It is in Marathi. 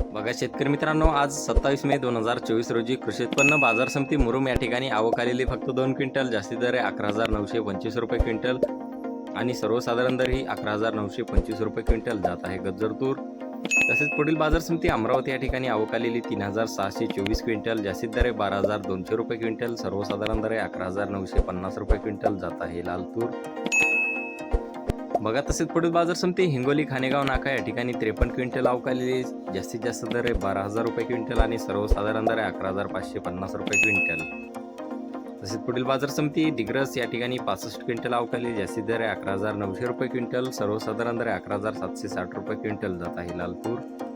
बघा शेतकरी मित्रांनो आज सत्तावीस मे दोन हजार चोवीस रोजी कृषी उत्पन्न बाजार समिती मुरुम या ठिकाणी आवक आलेली फक्त दोन क्विंटल जास्ती दर आहे अकरा हजार नऊशे पंचवीस रुपये क्विंटल आणि सर्वसाधारण दर ही अकरा हजार नऊशे पंचवीस रुपये क्विंटल जात आहे गज्जर तूर. तसेच पुढील बाजार समिती अमरावती या ठिकाणी आवक आलेली तीन हजार सहाशे चोवीस क्विंटल जास्तीत दर आहे बारा हजार दोनशे रुपये क्विंटल सर्वसाधारण दर आहे अकरा हजार नऊशे पन्नास रुपये क्विंटल जात आहे लाल तूर. बघा तसेच पुढील बाजार समिती हिंगोली खानेगाव नाका या ठिकाणी त्रेपन्न क्विंटल अवकालेली जास्तीत जास्त दर आहे बारा हजार रुपये क्विंटल आणि सर्वसाधारण दर आहे अकरा हजार पाचशे पन्नास रुपये क्विंटल. तसेच पुढील बाजार समिती डिग्रस या ठिकाणी पासष्ट क्विंटल अवकाली जास्तीत दर आहे अकरा हजार नऊशे रुपये क्विंटल सर्वसाधारण दर आहे अकरा हजार सातशे साठ रुपये क्विंटल. जात आहे लालपूर.